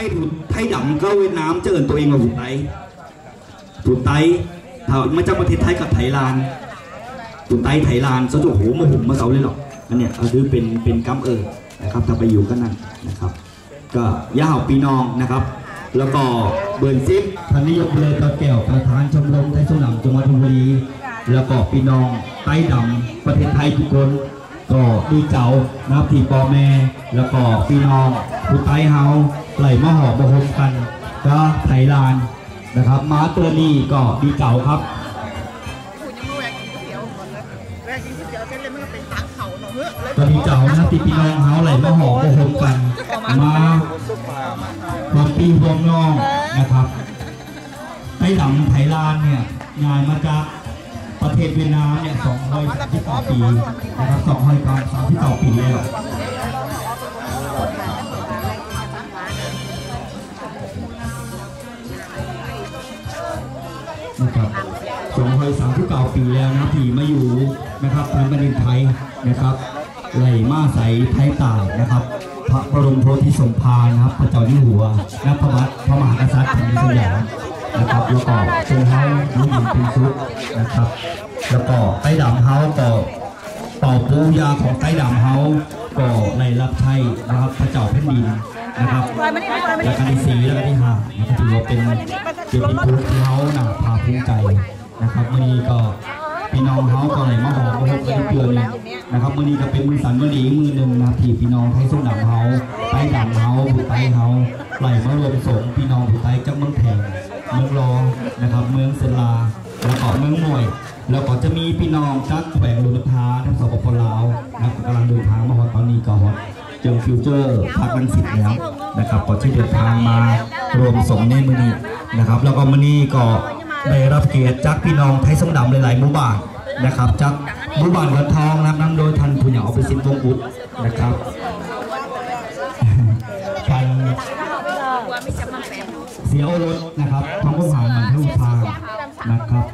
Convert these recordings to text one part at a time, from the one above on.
ต้ถูไทยดำก็เวียดนามเจริญตัวเองว่าถูไต้ถูไต้ถ้ามาจากประเทศไทยกับไทยลานถูไต้ไทยลานสจุโหมาหุ่มมาเสาเลยหรอกอันเนี้ยเอาคือเป็นเป็นกัมเออนะครับถ้าไปอยู่กันนั่นนะครับก็ย่าเห่าปีนองนะครับ แล้วก็เบิร์นซิปพันนิยมเลยตะแก้วประธานชมรมไทยสนามจังหวัดชลบุรีแล้วก็พี่น้องไต้ดำประเทศไทยทุกคนก็ดีเก่านะครับที่ปอแม่ แล้วก็พี่น้องผู้ไต้เฮา ไหลมาหอบมาหมกันก็ไทลานนะครับ ม้าเตอร์นี่ก็ดีเก่าครับคุณยังไม่แวกกินก๋วยเตี๋ยวก่อนนะแวกกินก๋วยเตี๋ยวเสร็จเลยมันก็เตังเขาเนาะเฮ้ยเลยก็ดีเก่านะที่พี่น้องเฮาไหลมาหอบมาหมกัน มาความปีรวมน้องนะครับไต้ดำไทลานเนี่ยงานมาจากประเทศเวียดนามเนี่ยสองร้อยสามสิบเก้าปีนะครับสองร้อยสามสิบเก้าปีแล้ว นะครับสองร้อยสามสิบเก้าปีแล้วนะที่มาอยู่นะครับพื้นแผ่นดินไทยนะครับไหลมาใสไทยตายนะครับ พระบรมโพธิสมภารนะครับ พระเจ้าอยู่หัวและพระบัตพระมหากษัตริย์แผ่นดินสยามนะครับแล้วก็ทรงเฮาลูกหญิงเป็นชุดนะครับ แล้วก็ไต้ดำเฮาก็เป่าปูยาของไต้ดำเฮาก็ในรับใช้นะครับพระเจ้าแผ่นดิน นะครับและการที่สี่และการที่ห้านะครับถือว่าเป็นเกียรติภูมิที่เฮาหนาภาคภูมิใจนะครับมื่อนี้ก็พี่น้องเฮาก็เลยมาหอมพบกันเพื่อนนะครับมื่อนี้ก็เป็นมือสันมือดีมือหนึ่งนะครับที่พี่น้องไทยส้มดำเฮาไต้ดำเฮาผู้ไต้เฮาไหลมารวมสงพี่น้องผู้ไต้จากเมืองแพงเมืองรองนะครับ เมืองเซลาแล้วก็เมืองมวยแล้วก็จะมีพี่น้องจากแขวงลุนทาทั้งสปปลาวนะครับกำลังเดินทางมาฮอตตอนนี้ก็ฮอต เจอฟิวเจอร์พักรังสิตแล้วนะครับก็ที่เดินทางมารวมสมในมือนี้นะครับ แล้วก็มือนี้ก็ได้รับเกียรติจากพี่น้องไทยสมดำหลายๆหมู่บ้านนะครับจากหมู่บ้านวันทองนะครับนำโดยท่านผู้ใหญ่ออฟฟิศวงศ์อุดนะครับท่านเสียโอรสนะครับท้องผู้หารมันเท่าพางนะครับ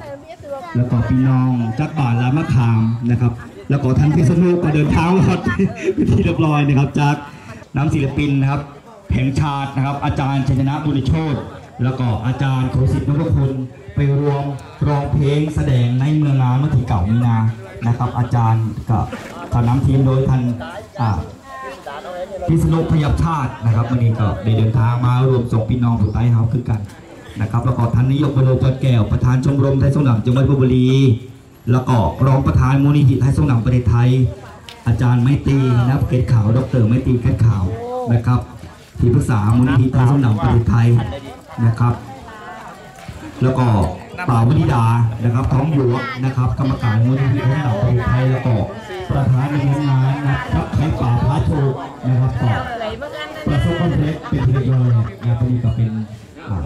แล้วก็พี่น้องจักบาทและมะขามนะครับ แล้วก็ท่านพิษณุก็เดินเท้างมาพิธีเรียบร้อยนะครับ จากน้ำศิลปินนะครับแห่งชาตินะครับ อาจารย์ชัยชนะบุญโชตแล้วก็อาจารย์โคสิทธิ์นพคุณไปรวมร้องเพลงแสดงในเมืองงานเมื่อที่เก่ามีนานะครับ อาจารย์กับกับน้ำทีมโดยท่านพิษณุพยับชาตินะครับวันนี้ก็ได้เดินทางมารวมส่งพี่น้องผู้ใต้เฮาขึ้นกันนะครับแล้วก็ท่านนายกบรมจอดแก้วประธานชมรมไทยสงฆ์จังหวัดลพบุรี แล้วก็รองประธานมูลนิธิไทยสงฆ์ประเทศไทย อาจารย์ไมตีนับเกตขาว ดรไมตีเกตขาวนะครับ ที่ปรึกษามูลนิธิไทยสงฆ์ประเทศไทยนะครับ แล้วก็ป่าวนิดานะครับท้องหลวนะครับ กรรมการมูลนิธิไท้องดาวประเทศไทยแล้วก็ประธานในงานนะครับไทยป่าพาโชคนะครับก็ประสบความสำเร็จเป็นที่เรียบร้อยนะครับนี่ก็เป็นอ่า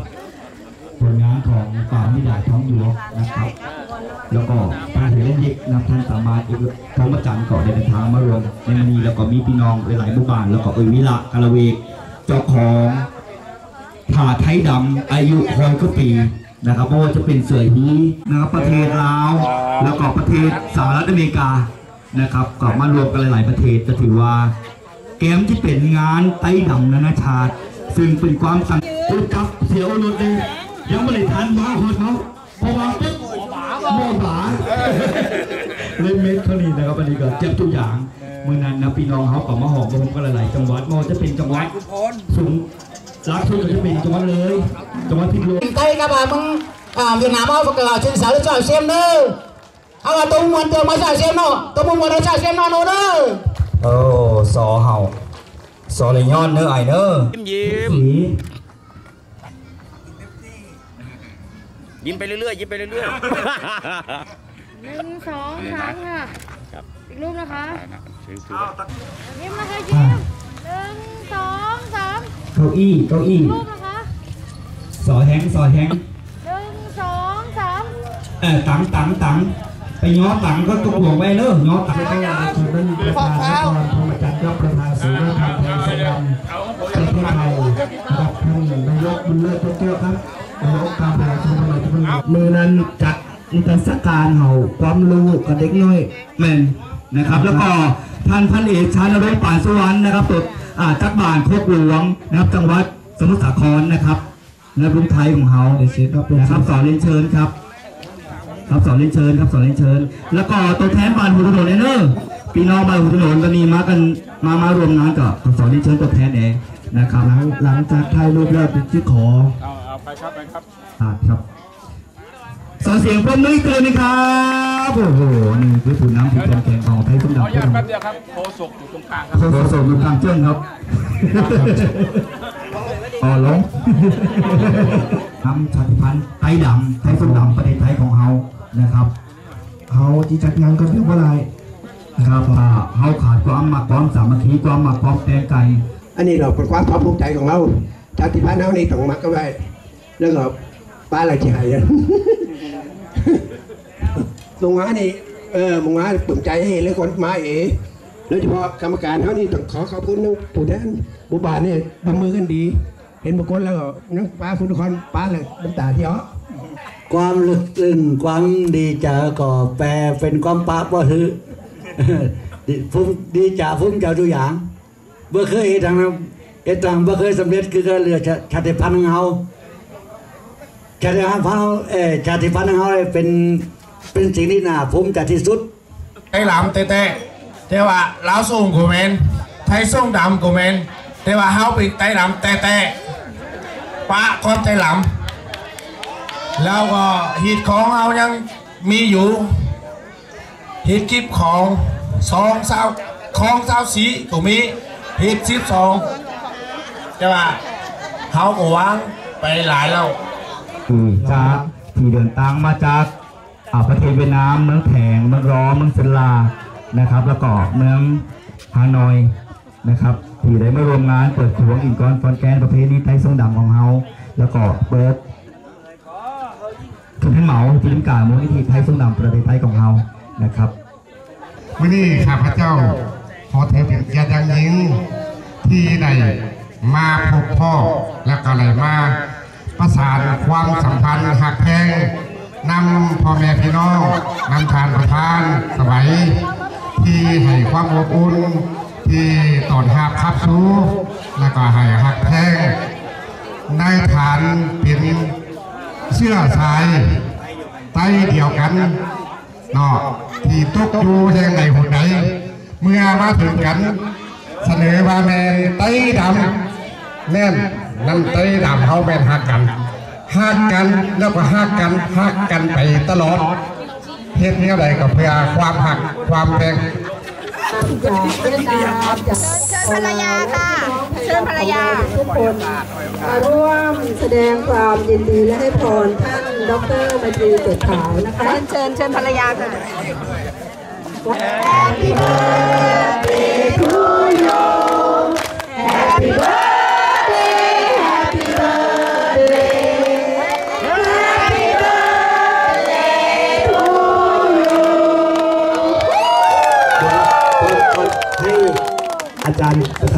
ผลงานของป่าวนิดาท้องหลวงนะครับ แล้วก็ทางเฮเล่นยิกนะครับท่านสามารถอีกทองประจันก็ได้เดินทางมารวมในวันนี้แล้วก็มีพี่น้องหลายๆหมู่บ้าน แล้วก็เอยวิละกาลเวกเจ้าของผ่าไทยดำอายุคอยก็ปีนะครับเพราะว่าจะเป็นเสือฮีนะครับประเทศลาว แล้วก็ประเทศสหรัฐอเมริกานะครับก็มารวมกันหลาย ๆ ประเทศจะถือว่าเกมที่เป็นงานไต้ดำนานาชาติ ซึ่งเป็นความสังอุยจับเสียวรถเลย ยังไม่ได้ทันมาหดเขาเพราะว่าปุ๊บโม่หลาเล่นเม็ดเขานี่นะครับอันนี้ก็เจ็บทุกอย่างเมื่อนั้นนะพี่น้องเขาก็มาหอมรวมกันหลายๆจังหวัดไมว่าจะเป็นจังหวัดสูงรักทุนก็จะเป็นจังหวัดเลยจังหวัดพิษณุ tay các bà mong à, Việt Nam áo và trên sáu cho xem nữa à mà tôi muốn tôi mới cho xem nó tôi muốn nó cho xem nó nữa đó โอ้สอเห่าสอเลยย้อนเนื้อไอเนื้อยิ้มยิ้ม ยิ้มไปเรื่อยๆยิ้มไปเรื่อยหนึ่งสองสามค่ะครับอีกรูปนะคะๆถือถือยิ้มนะคะยิ้มหนึ่งสองสามเก้าอี้เก้าอี้รูปนะคะสอแห้งสอแห้งหนึ่งสองสามเออตังตังตังไปย้อตังก็ต้องบอกไว้เนอะย้อตังก็ต้องชุดนั้นประธานนครพรหมจันทร์ยอดประธานศูนย์การไทยสยามประเทศไทยนะครับท่านนายกบุญเลิศโตเกียวครับ นายกการประชาชนอะไรที่มันมือนั้นจัดนิทรรศการเห่าความรู้กับเด็กน้อยแม่นนะครับ แล้วก็ท่านพันเอกชานรงค์ป่านสวรรค์นะครับตดอาจักรบานโคกหลวงนะครับ จังหวัดสมุทรสาครนะครับและรุ่งไทยของเฮานะครับสอนเรียนเชิญครับครับสอนเรียนเชิญครับสอนเรียนเชิญ แล้วก็ตัวแทนบานหัวถนนเนอะพี่น้องบานหัวถนนวันนี้มากันมามารวมงานกับสอนเรียนเชิญตัวแทนเองนะครับหลังหลังจากถ่ายรูปแล้วเป็นชื่อขอาเอาไปครับไปครับอ่าครับสอนเสียงปรบมืออีกตัวหนึงครับโอ้โหนี่คือผู้นำผู้แข่งของไทยสมขดัอบอนุญาตแป๊บเดียวครับโคศกอยู่ตรงกลางครับโอ้โหส่งดูกลางเจ้งครับอ๋อลงทำชาติพันธุ์ไทยดำไทยสมดำประเทศไทยของเฮานะครับเฮาที่จัดงานก็เรียกว่าอะไรครับว่าเฮาขาดความหมักความสามัคคีความหมักความแตงกันอันนี้เราเป็นความภาคภูมิใจของเราชาติพันธุ์เรานี่ต้องมักกันไว้ แล้วก็ป้าอะไรที่หายอะตรงนั้นนี่เออมึงมาปลื้มใจให้เลยคนมาเอโดยเฉพาะกรรมการเขานี่ต้องขอขอบคุณนะผู้แทนบุบานเนี่ยบำมือกันดี เห็นบุคคลแล้วก็น้องป้าคุณทุกคนป้าเลยน้ำตาที่อ้อความลึกซึ้งความดีใจก็แปลเป็นความปราบว่าคือดีภูมิดีจ่าภูมิใจทุกอย่างเมื่อเคยเห็นทางนั้นเห็นทางเมื่อเคยสำเร็จคือการเรือชาชาติพันธุ์ของเรา ชาติพันธุ์ของเราเออชาติพันธุ์เราเป็นเป็นสิ่งที่น่าภูมิใจที่สุดไอ้หลำแต่แต่แต่ว่าลาวส่งกูแมนไทยส่งดำกูแมนแต่ว่าเฮาเป็นไต้หลำแต่แต่ปะก็ไต้หลำแล้วก็ฮีดของเรายังมีอยู่ฮีดกิบของสองสาวของสาวสีก็มีฮีดสิบสองแต่ว่าเฮาก็วางไปหลายแล้ว ที่จากที่เดินทางมาจากอาประเทศเวียดนามเมืองแผงเมืองร้อเมืองเซนลานะครับ แล้วก็เมืองฮานอยนะครับที่ได้มารวมงานเปิดขวงอินกรฟอนแกนประเพณีไทยทรงดำของเฮาแล้วก็เปิดทุนให้เหมาทีมการมูลนิธิไทยทรงดำประเทศไทยของเฮานะครับวันนี้ข้าพเจ้าขอเป็นเกียรติย่างยิงที่ได้มาพบพ่อและก็เลยมา ประสานความสัมพันธ์หักแพงนำพ่อแม่พี่น้องนำทานประทานสมัยที่ให้ความอบอุ่นที่ตอนหับคับสู้และก็ให้หักแพงในฐานเป็นเสื้อสายไตเดียวกันเนาะที่ตกอยู่แห่งใดหนใดเมื่อมาถึงกัน เสนอว่าแม่นไตดำแน่น นั่นไต้ดำเขาแม่นหักกันหักกันแล้วก็หักกันหักกันไปตลอดเฮ็ดแนวใดก็เพื่อความหักความแพงเชิญภรรยาค่ะ เชิญภรรยาทุกคนมาร่วมแสดงความยินดีและให้พรท่านดรไมตรีเกิดขาวนะคะ เชิญเชิญภรรยาค่ะให้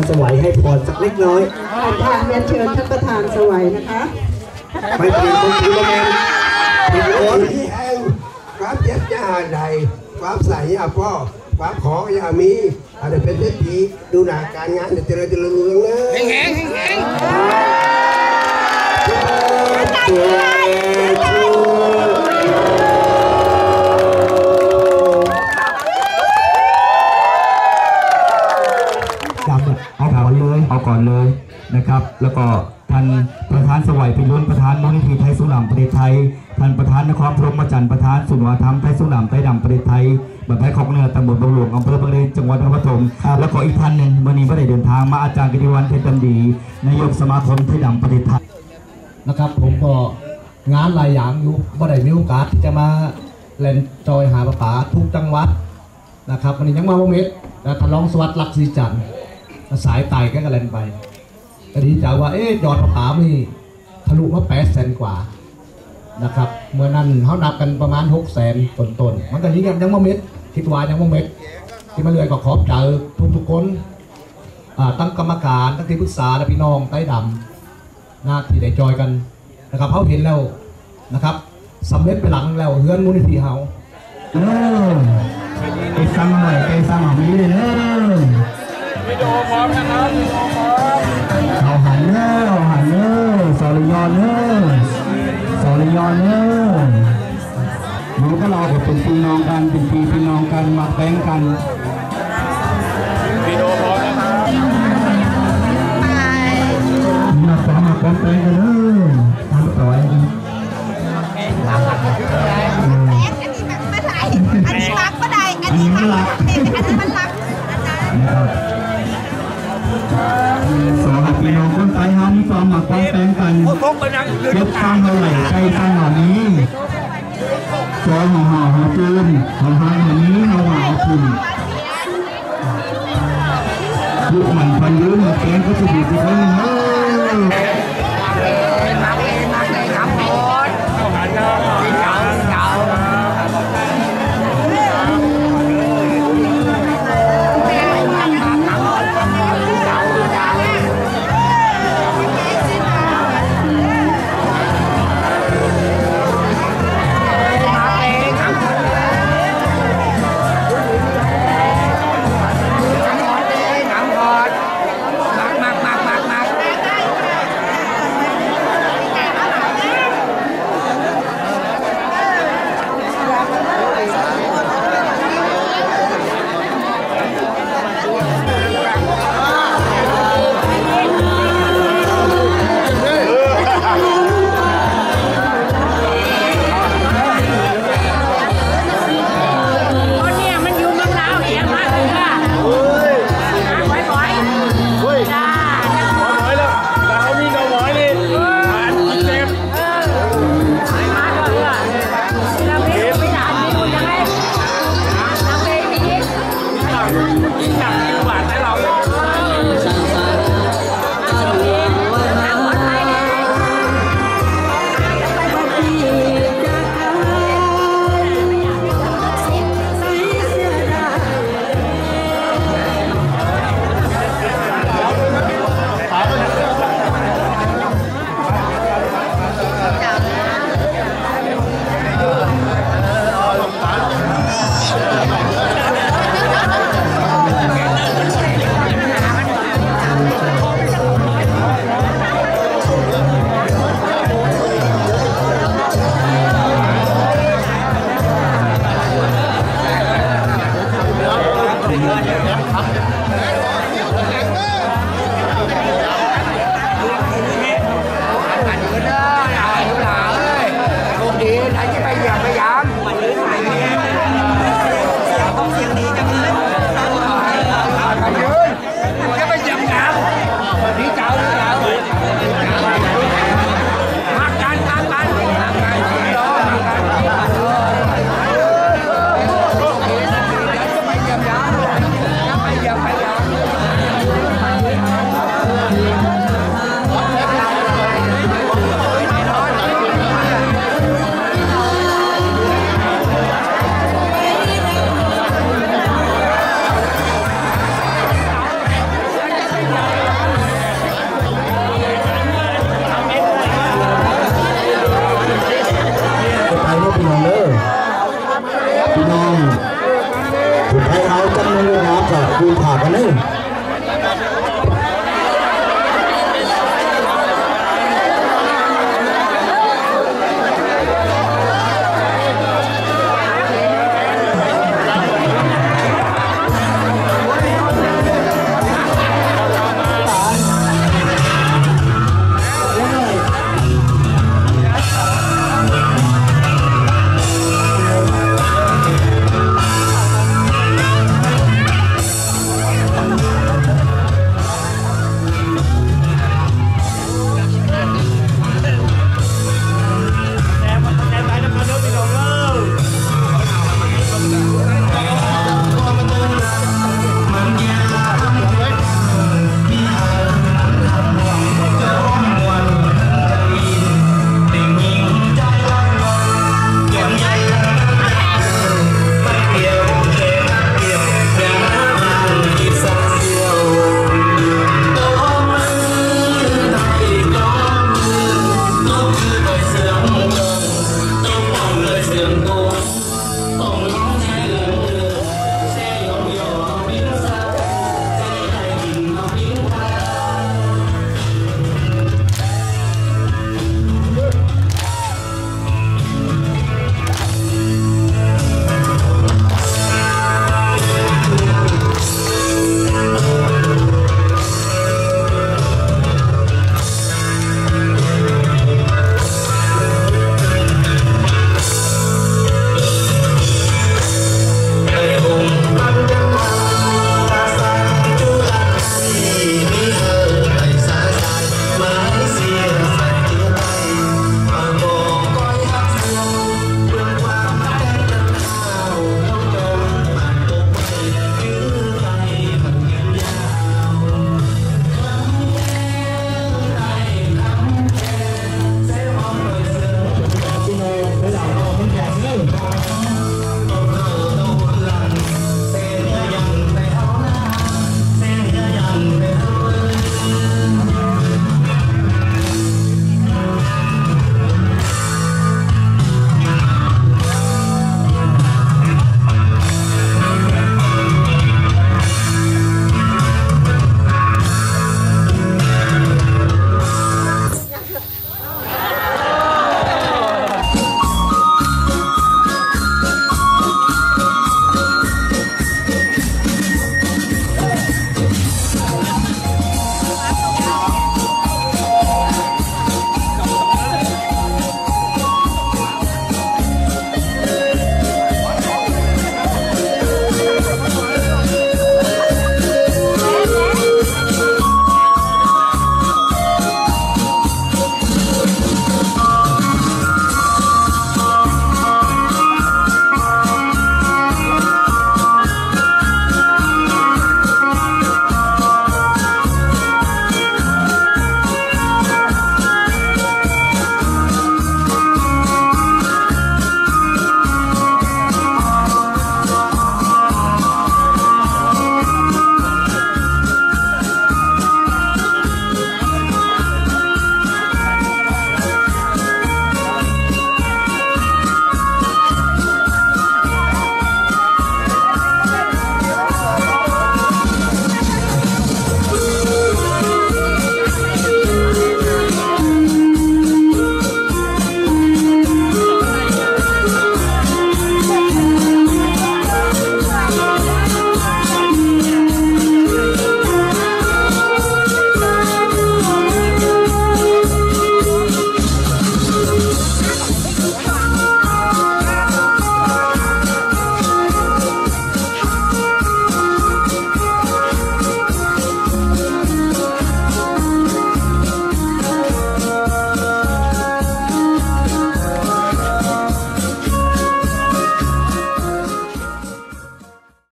ารย์ประธานสวัยให้พรสักเล็กน้อยประธานเรียนเชิญท่านประธานสวัยนะคะ ไปเปลี่ยนคนถือว่าแมนความที่แห้งความเจ็บยาใดความใสยาพ่อความขอยามีอะไรเป็นเศรษฐีดูหนาการงานเจริญเจริญเรืองเลยแห้งแห้งแห้งจ เลยเอาก่อนเลยนะครับ แล้วก็ท่านประธานสวัยพิรุณประธานมูลนิธิไทยสุนามประเทศไทย ท่านประธานนครพรหมจันทร์ประธานศูนวัฒนธรรมไทยสุนามไทยดำประเทศไทยบัณฑิตของเนือตำบลบางหลวงอำเภอบางเลนจังหวัดนครปฐมแล้วก็อีกท่านหนึ่งวันนี้ไม่ได้เดินทางมาอาจารย์กิติวันเพชรดำดีนายกสมาคมไทยดำประเทศไทยนะครับ ผมก็งานหลายอย่างอยู่บ่ได้มีโอกาสที่จะมาเล่นจอยหาปลาปาทุกจังหวัดนะครับวันนี้ยังมาบ่เม็ดนะทะลองสวัสดิ์ลักษีจันทร์ สายไต่ก็กระเล่นไปก็ดีใจว่าเอ๊ะยอดปลาปานี่ทะลุมาแปดแสนกว่านะครับ เมื่อนั้นเขานับกันประมาณหกแสนต้นๆมันก็ยังยังบ่เม็ดคิดว่ายังบ่เม็ดที่มาเลยก็ขอบใจทุกทุกคนตั้งกรรมการตั้งที่ปรึกษาและพี่น้องใต้ดำหนะที่ได้จอยกันนะครับเขาเห็นแล้วนะครับสำเร็จไปหลังแล้วเฮือนมูลนิธิเฮาเออไปสั่งหน่อยไปสั่งของนี้เลยเนอะ วิดีโอพร้อมนะครับเอาหันเนอร์เอาหันเนอร์สอริยอนเนอร์สอริยอนเน้อร์น้อก็เราเป็นพี่น้องกันเป็นพี่พี่น้องกันมาแบ่งกัน จับมือหวานให้เรา